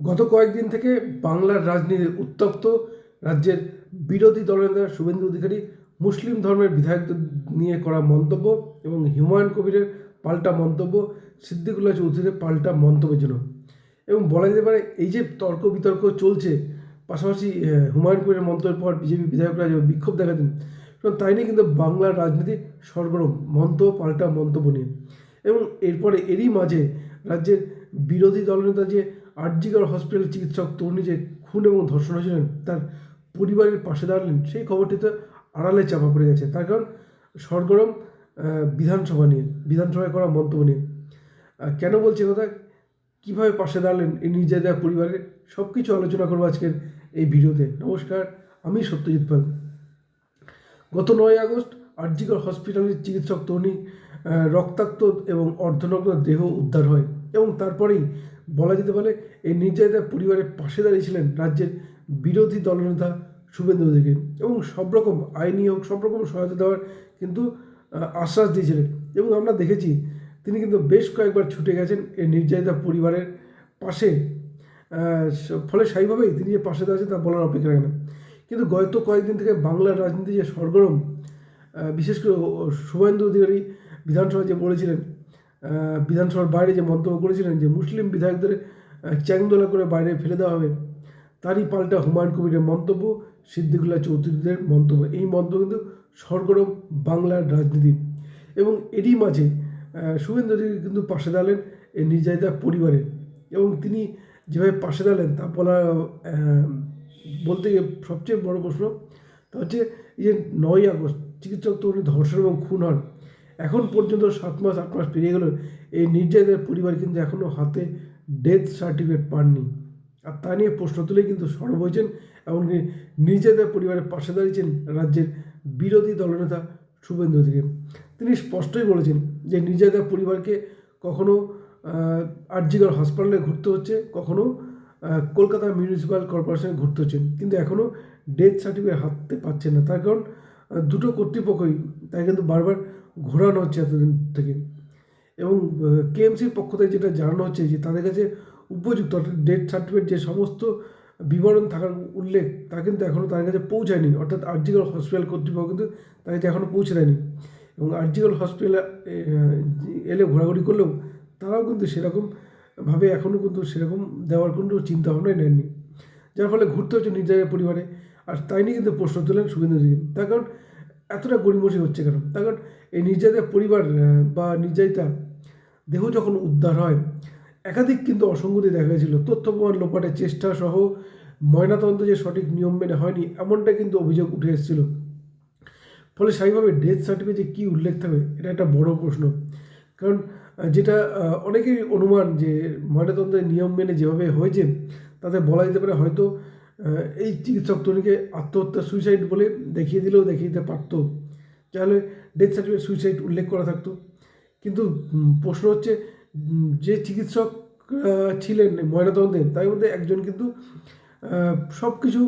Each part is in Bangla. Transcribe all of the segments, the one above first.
গত কয়েকদিন থেকে বাংলার রাজনীতি উত্তপ্ত। রাজ্যের বিরোধী দলনেতা শুভেন্দু অধিকারী মুসলিম ধর্মের বিধায়কদের নিয়ে করা মন্তব্য এবং হুমায়ুন কবিরের পাল্টা মন্তব্য, সিদ্দিকুল্লাহ চৌধুরীর পাল্টা মন্তব্যের জন্য। এবং বলা যেতে পারে, এই যে তর্ক বিতর্ক চলছে, পাশাপাশি হুমায়ুন কবিরের মন্তব্যের পর বিজেপি বিধায়করা যে বিক্ষোভ দেখাতেন এবং তাই নিয়ে কিন্তু বাংলার রাজনীতি সরগরম মন্তব্য পাল্টা মন্তব্য নিয়ে। এবং এরপরে এরই মাঝে রাজ্যের বিরোধী দলনেতা যে আরজিগড় হসপিটাল চিকিৎসক তরুণী যে খুন এবং ধর্ষণ হয়েছিলেন, তার পরিবারের পাশে দাঁড়ালেন, সেই খবরটিতে আড়ালে চাপা পড়ে গেছে। তার কারণ, সরগরম বিধানসভা নিয়ে, বিধানসভায় করা মন্তব্য নিয়ে। কেন বলছি কথা? কীভাবে পাশে দাঁড়ালেন, এই নির্যাতিতা পরিবারের? সব কিছু আলোচনা করব আজকের এই ভিডিওতে। নমস্কার, আমি সত্যজিৎ পাল। গত নয় আগস্ট আরজিগড় হসপিটালের চিকিৎসক তরুণী রক্তাক্ত এবং অর্ধনগ্ন দেহ উদ্ধার হয় এবং তারপরেই বলা যেতে পারে এই নির্যাতিতা পরিবারের পাশে দাঁড়িয়েছিলেন রাজ্যের বিরোধী দলনেতা শুভেন্দু অধিকারী এবং সব রকম আইনি হোক, সব রকম সহায়তা দেওয়ার কিন্তু আশ্বাস দিয়েছিলেন। এবং আমরা দেখেছি তিনি কিন্তু বেশ কয়েকবার ছুটে গেছেন এই নির্যাতিতা পরিবারের পাশে। ফলে স্বাভাবিকভাবেই তিনি যে পাশে দাঁড়াচ্ছেন তা বলার অপেক্ষা রাখে না। কিন্তু গত কয়েকদিন থেকে বাংলার রাজনীতি যে সরগরম বিশেষ করে শুভেন্দু অধিকারী বিধানসভা যে বলেছিলেন বিধানসভার বাইরে যে মন্তব্য করেছিলেন যে মুসলিম বিধায়কদের চ্যাংদোলা করে বাইরে ফেলে দেওয়া হবে, তারই পাল্টা হুমায়ুন কবিরের মন্তব্য, সিদ্দিকুল্লাহ চৌধুরীদের মন্তব্য। এই মন্তব্য কিন্তু সরগরম বাংলার রাজনীতি। এবং এরই মাঝে শুভেন্দু কিন্তু পাশে দাঁড়ালেন এই নির্যাতিতা পরিবারের। এবং তিনি যেভাবে পাশে দাঁড়ালেন, তা বলা বলতে গিয়ে সবচেয়ে বড় প্রশ্ন, তা হচ্ছে এই যে নয় আগস্ট, চিকিৎসক তরুণী ধর্ষণ এবং খুন হন। এখন পর্যন্ত সাত মাস, আট মাস পেরিয়ে গেল। এই নির্যাতিতার পরিবার কিন্তু এখনও হাতে ডেথ সার্টিফিকেট পাননি। আর তা নিয়ে প্রশ্ন তুলে কিন্তু সরব হয়েছেন, এমনকি নির্যাতিতার পরিবারের পাশে দাঁড়িয়েছেন রাজ্যের বিরোধী দলনেতা শুভেন্দু অধিকারী। তিনি স্পষ্টই বলেছেন যে নির্যাতিতার পরিবারকে কখনো আরজিগড় হাসপাতালে ঘুরতে হচ্ছে, কখনো কলকাতা মিউনিসিপ্যাল কর্পোরেশনে ঘুরতে হচ্ছে। কিন্তু এখনও ডেথ সার্টিফিকেট হাতে পাচ্ছেন না। তার কারণ দুটো কর্তৃপক্ষই, তাই কিন্তু বারবার ঘোরানো হচ্ছে এতদিন থেকে। এবং কেএমসির পক্ষ থেকে যেটা জানানো হচ্ছে যে তাদের কাছে উপযুক্ত অর্থাৎ ডেথ সার্টিফিকেট যে সমস্ত বিবরণ থাকার উল্লেখ, তা কিন্তু এখনও তাদের কাছে পৌঁছায়নি। অর্থাৎ আরজিগল হসপিটাল কর্তৃপক্ষ কিন্তু তার কাছে এখনও পৌঁছে দেয়নি। এবং আরজিগল হসপিটালে এলে ঘোরাঘুরি করলেও তারাও কিন্তু সেরকমভাবে এখনও কিন্তু সেরকম দেওয়ার কোনো চিন্তা ভাবনাই নেননি। যার ফলে ঘুরতে হচ্ছে নির্যাতের পরিবারে। আর তাই নিয়ে কিন্তু প্রশ্ন তোলেন শুভেন্দু তার কারণ এতটা গড়িমসি হচ্ছে কেন? তার কারণ এই নির্যাতিতা পরিবার বা নির্যাতিতা দেহ যখন উদ্ধার হয় একাধিক কিন্তু অসঙ্গতি দেখা গেছিল। তথ্য প্রমাণ লোপাটের চেষ্টা সহ ময়নাতদন্ত যে সঠিক নিয়ম মেনে হয়নি এমনটা কিন্তু অভিযোগ উঠে এসেছিল। ফলে স্বাভাবিকভাবে ডেথ সার্টিফিকেটে কী উল্লেখ থাকবে এটা একটা বড় প্রশ্ন। কারণ যেটা আহ, অনেকেরই অনুমান যে ময়নাতন্ত্রের নিয়ম মেনে যেভাবে হয়েছে তাতে বলা যেতে পারে হয়তো এই চিকিৎসক তরুণীকে আত্মহত্যা সুইসাইড বলে দেখিয়ে দিলেও দেখিয়ে দিতে পারতো। তাহলে ডেথ সার্টিফিকেট সুইসাইড উল্লেখ করা থাকতো। কিন্তু প্রশ্ন হচ্ছে যে চিকিৎসক ছিলেন ময়নাতদন্তের, তার মধ্যে একজন কিন্তু সব কিছু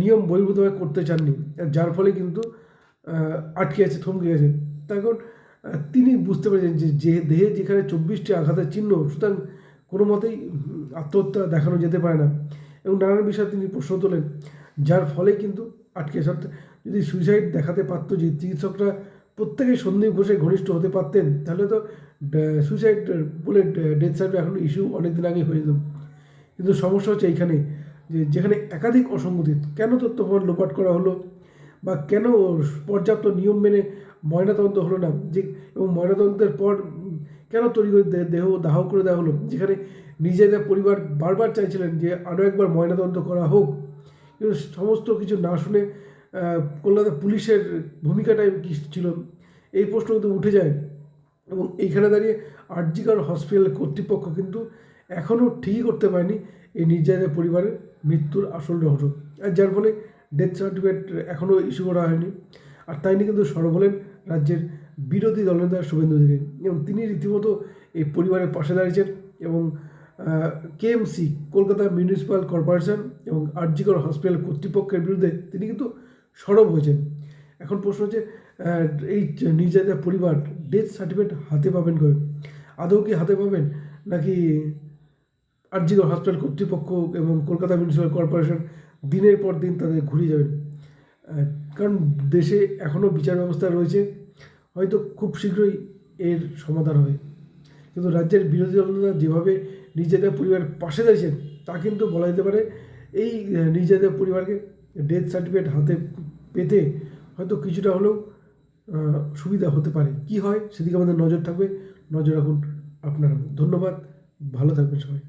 নিয়ম বহির্ভূতভাবে করতে চাননি। যার ফলে কিন্তু আটকে আছে, থমকে গেছে তার কারণ তিনি বুঝতে পেরেছেন যে যে দেহে যেখানে চব্বিশটি আঘাতের চিহ্ন, সুতরাং কোনো মতেই আত্মহত্যা দেখানো যেতে পারে না। এবং নানান বিষয়ে তিনি প্রশ্ন তোলেন, যার ফলে কিন্তু আটকে অর্থাৎ যদি সুইসাইড দেখাতে পারতো যে চিকিৎসকরা প্রত্যেকেই সন্দীপ ঘোষের ঘনিষ্ঠ হতে পারতেন, তাহলে তো সুইসাইড বলে ডেথ সার্টিফিকেট এখন ইস্যু অনেক দিন আগে হয়ে যেত। কিন্তু সমস্যা হচ্ছে এইখানে যে, যেখানে একাধিক অসঙ্গতি, কেন তথ্য প্রমাণ লোপাট করা হলো? বা কেন পর্যাপ্ত নিয়ম মেনে ময়নাতদন্ত হলো না? যে, এবং ময়নাতদন্তের পর কেন তৈরি করে দেহ দাহ করে দেওয়া হলো? যেখানে নিজেদের পরিবার বারবার চাইছিলেন যে আরও একবার ময়নাতদন্ত করা হোক। কিন্তু সমস্ত কিছু না শুনে কলকাতা পুলিশের ভূমিকাটাই কী ছিল? এই প্রশ্ন কিন্তু উঠে যায়। এবং এইখানে দাঁড়িয়ে আরজিকর হসপিটাল কর্তৃপক্ষ কিন্তু এখনও ঠিকই করতে পারেনি এই নির্যাতিত পরিবারের মৃত্যুর আসল রহস্য। আর যার ফলে ডেথ সার্টিফিকেট এখনও ইস্যু করা হয়নি। আর তাই নিয়ে কিন্তু সরব হলেন রাজ্যের বিরোধী দলের দলনেতা শুভেন্দু অধিকারী। এবং তিনি রীতিমতো এই পরিবারের পাশে দাঁড়িয়েছেন এবং কেএমসি কলকাতা মিউনিসিপ্যাল কর্পোরেশন এবং আরজিকর হসপিটাল কর্তৃপক্ষের বিরুদ্ধে তিনি কিন্তু সরব হয়েছেন এখন প্রশ্ন হচ্ছে এই নির্যাতিতা পরিবার ডেথ সার্টিফিকেট হাতে পাবেন কবে? আদৌ কি হাতে পাবেন? নাকি আরজিগড় হসপিটাল কর্তৃপক্ষ এবং কলকাতা মিউনিসিপ্যাল কর্পোরেশন দিনের পর দিন তাদের ঘুরিয়ে যাবেন? কারণ দেশে এখনও বিচার ব্যবস্থা রয়েছে। হয়তো খুব শীঘ্রই এর সমাধান হবে। কিন্তু রাজ্যের বিরোধী দলরা যেভাবে নিজেদের পরিবারের পাশে দাঁড়িয়েছেন, তা কিন্তু বলা যেতে পারে এই নিজেদের পরিবারকে ডেথ সার্টিফিকেট হাতে পেতে হয়তো কিছুটা হলেও সুবিধা হতে পারে। কি হয় সেদিকে আমাদের নজর থাকবে। নজর রাখুন আপনারা। ধন্যবাদ। ভালো থাকবেন সবাই।